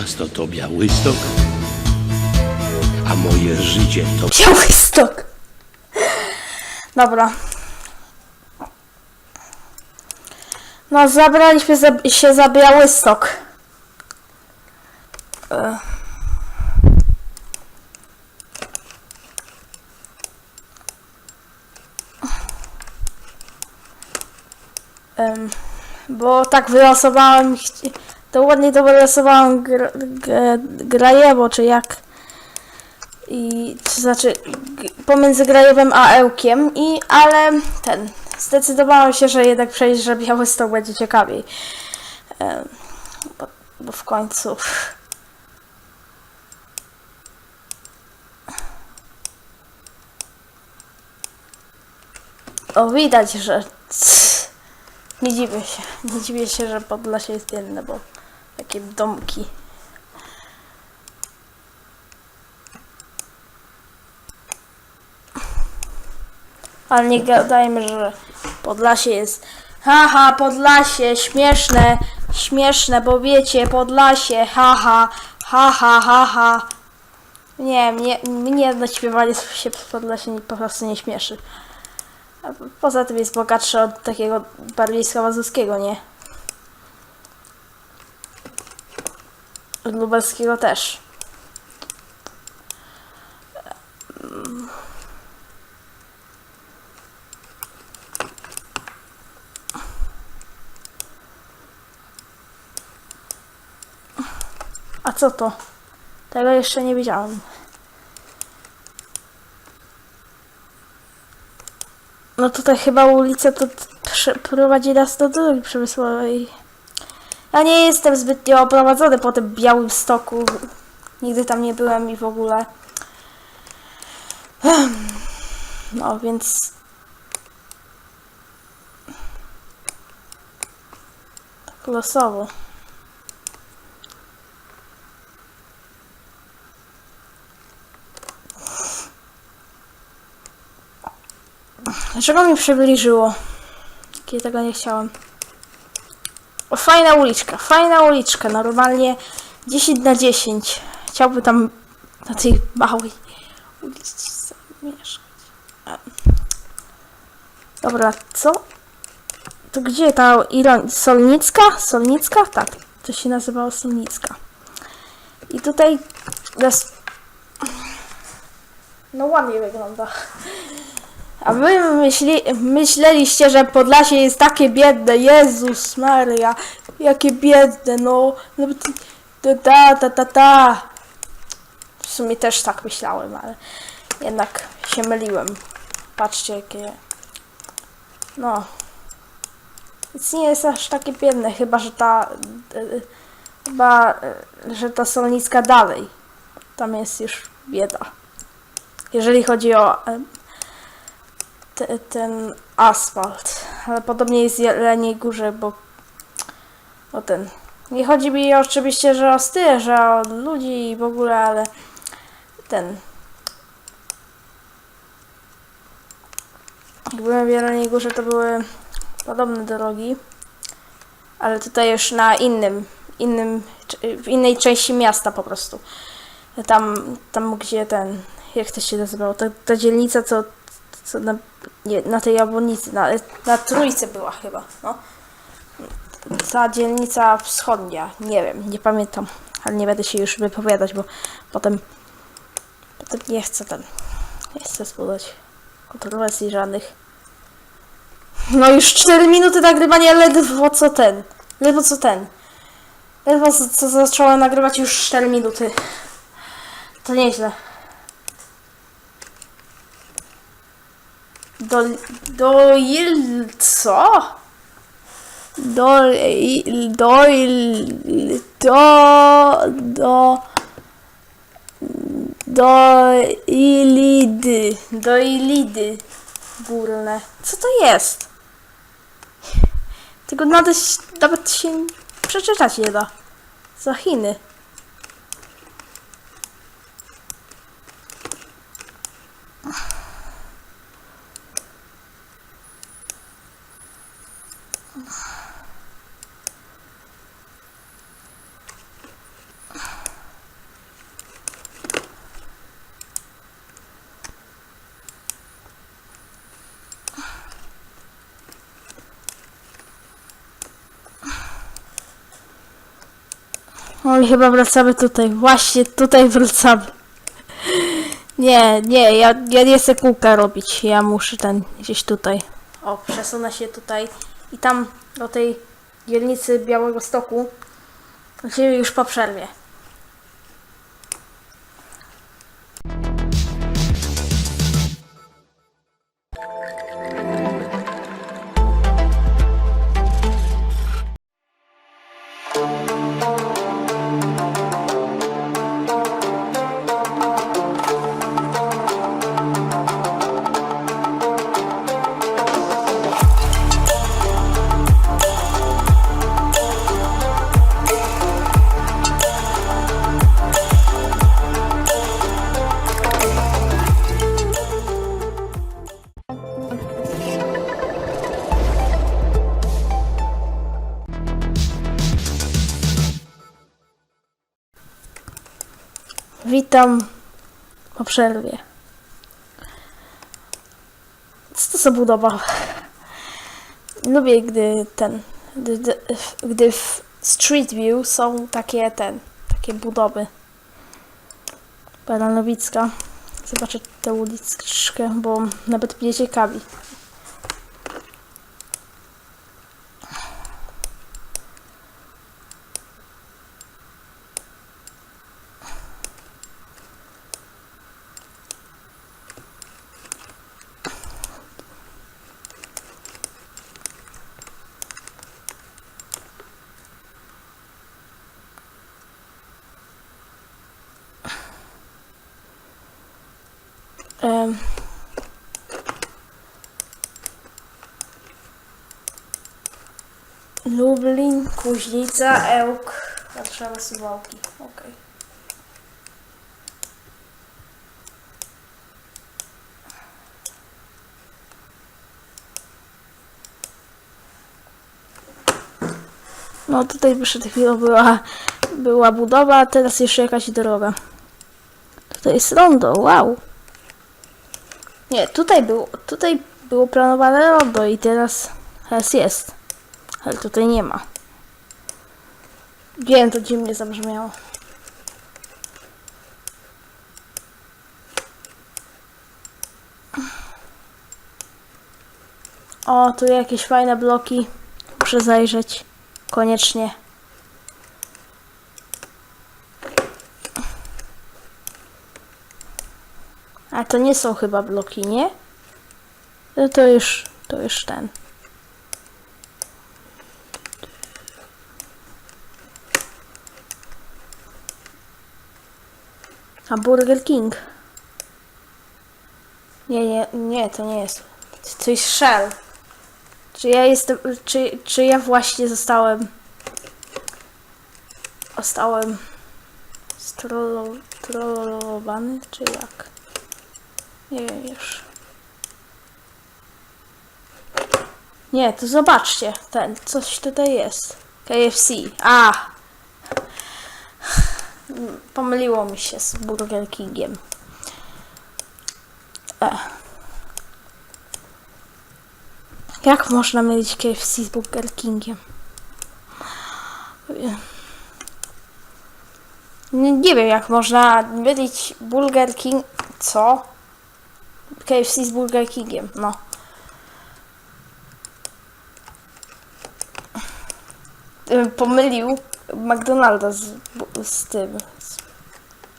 Miasto to Białystok, a moje życie to Białystok. Dobra. No, zabraliśmy za, się za Białystok. E. Em, bo tak wylosowałem, to ładnie to wylosowałem gr, g, Grajewo, czy jak? I to znaczy pomiędzy Grajewem a Ełkiem i ale ten zdecydowałem się, że jednak przejść, że Białystok będzie ciekawiej. Em, bo, bo w końcu. O widać, że nie dziwię się nie dziwię się, że Podlasie jest biedne, bo takie domki Ale nie gadajmy, że Podlasie jest. Haha, Podlasie, śmieszne, śmieszne, bo wiecie, Podlasie, haha, haha, haha. Nie, mnie, mnie naśpiewanie się Podlasie po prostu nie śmieszy. Poza tym jest bogatsze od takiego bardziej Mazuskiego, nie? Od lubelskiego też. A co to? Tego jeszcze nie widziałam. No tutaj chyba ulica to prowadzi nas do drogi przemysłowej. Ja nie jestem zbytnio oprowadzony po tym białym stoku. Nigdy tam nie byłem i w ogóle. No więc. Tak losowo. Dlaczego mi przybliżyło? Kiedy tego nie chciałam. Fajna uliczka, fajna uliczka. Normalnie 10 na 10. Chciałbym tam na tej małej uliczce zamieszkać. A. Dobra, co? To gdzie ta Iron... Solnicka? Solnicka? Tak, to się nazywało Solnicka. I tutaj. No ładnie wygląda. A wy myśli, myśleliście, że Podlasie jest takie biedne. Jezus Maria, jakie biedne, no. no ta, ta, ta, ta. W sumie też tak myślałem, ale jednak się myliłem. Patrzcie, jakie... No. Więc nie jest aż takie biedne, chyba, że ta... y, Chyba, y, że ta solnicka dalej. Tam jest już bieda. Jeżeli chodzi o te, ten asfalt. Ale podobnie jest w Jeleniej Górze, bo o ten. Nie chodzi mi oczywiście, że o styl, że o ludzi i w ogóle, ale ten. Jak byłem w Jeleniej Górze, to były podobne drogi, ale tutaj już na innym, innym, w innej części miasta po prostu. Tam, tam gdzie ten, jak to się nazywało, ta, ta dzielnica, co co na, nie, na tej obwodnicy, na, na trójce była chyba, no. Ta dzielnica wschodnia, nie wiem, nie pamiętam, ale nie będę się już wypowiadać, bo potem, potem nie chcę ten, nie chcę zbudować kontrowersji żadnych. No już 4 minuty nagrywania, ledwo co ten, ledwo co ten. Ledwo co, co zacząłem nagrywać już 4 minuty. To nieźle. Do, do il, co? Do, do, il, do, do, do ilidy, do ilidy górne. Co to jest? Tego nawet, nawet się przeczytać nie da. Za Chiny. I chyba wracamy tutaj. Właśnie tutaj wracamy. Nie, nie, ja, ja nie chcę kółka robić. Ja muszę ten gdzieś tutaj. O, przesunę się tutaj i tam do tej dzielnicy Białego Stoku. Właściwie już po przerwie. Witam po przerwie. Co to za budowa? Lubię, gdy ten. Gdy, gdy- w Street View są takie ten. Takie budowy. Baranowicka. Zobaczę tę uliczkę, bo nawet mnie ciekawi. Lublin, Kuźnica, Ełk, Warszawa, Suwałki. Okej. No tutaj przed chwilą była, była budowa, a teraz jeszcze jakaś droga. Tutaj jest rondo, wow. Nie, tutaj było, tutaj było planowane rondo i teraz, teraz jest. Ale tutaj nie ma. Wiem, to dziwnie zabrzmiało. O, tu jakieś fajne bloki. Muszę zajrzeć. Koniecznie. To nie są chyba bloki, nie? No to już, to już ten. A Burger King. Nie, nie, nie, to nie jest. To jest Shell. Czy ja jestem, czy, czy ja właśnie zostałem, zostałem strollowany, czy jak? Nie wiem już. Nie, to zobaczcie, ten, coś tutaj jest. KFC. A! Pomyliło mi się z Burger Kingiem. E. Jak można mylić KFC z Burger Kingiem? Nie, nie wiem, jak można mylić Burger King... Co? KFC z Burger Kingiem, no. Pomylił McDonalda z, z tym.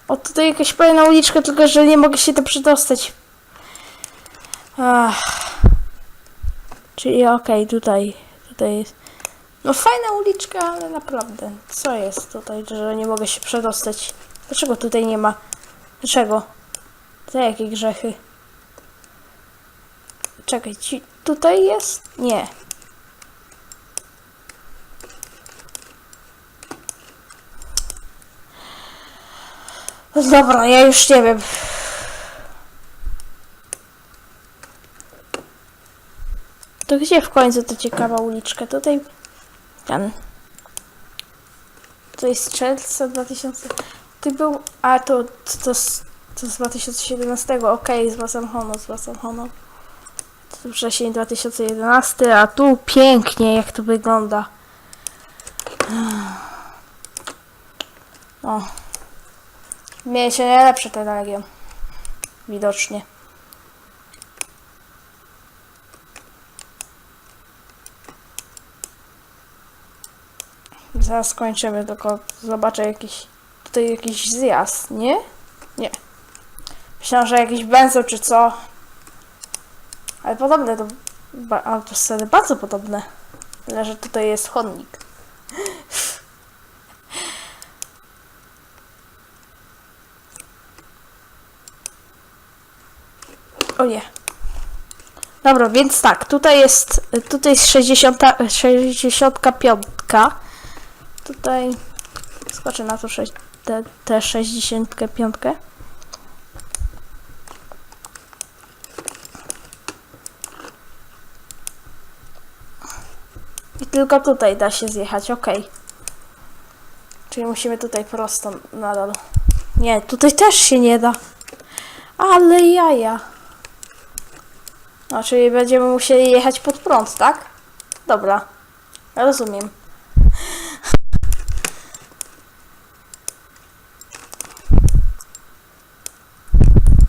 O, tutaj jakaś fajna uliczka, tylko że nie mogę się to przedostać. Ach. Czyli okej, tutaj, tutaj jest. No fajna uliczka, ale naprawdę. Co jest tutaj, że nie mogę się przedostać? Dlaczego tutaj nie ma? Dlaczego? Za jakie grzechy? Czekaj, ci tutaj jest? Nie. Dobra, ja już nie wiem. To gdzie w końcu ta ciekawa uliczka? Tutaj ten. To jest czerwca 2000. Ty był. A to, to, to, z- to z 2017. Okej, zwracam honor, zwracam honor. To wrzesień 2011, a tu pięknie jak to wygląda. No. Mieli się najlepsze te Legion. Widocznie. Zaraz skończymy, tylko zobaczę jakiś... Tutaj jakiś zjazd, nie? Nie. Myślałam, że jakiś benzo czy co. Ale podobne do autostrady, bardzo podobne. Tyle, że tutaj jest chodnik. O nie. Dobra, więc tak, tutaj jest, tutaj jest 60, 65. Tutaj skoczę na to sześć- te, te 65. I tylko tutaj da się zjechać, ok. Czyli musimy tutaj prosto nadal. Nie, tutaj też się nie da. Ale jaja. No, czyli będziemy musieli jechać pod prąd, tak? Dobra. Rozumiem.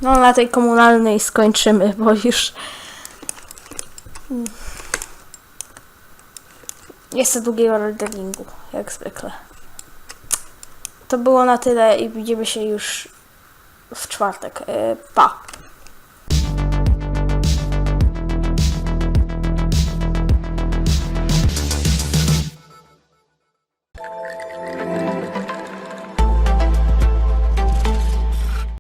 No, na tej komunalnej skończymy, bo już... Chcę długiego redelingu, jak zwykle. To było na tyle i widzimy się już w czwartek. E, Pa!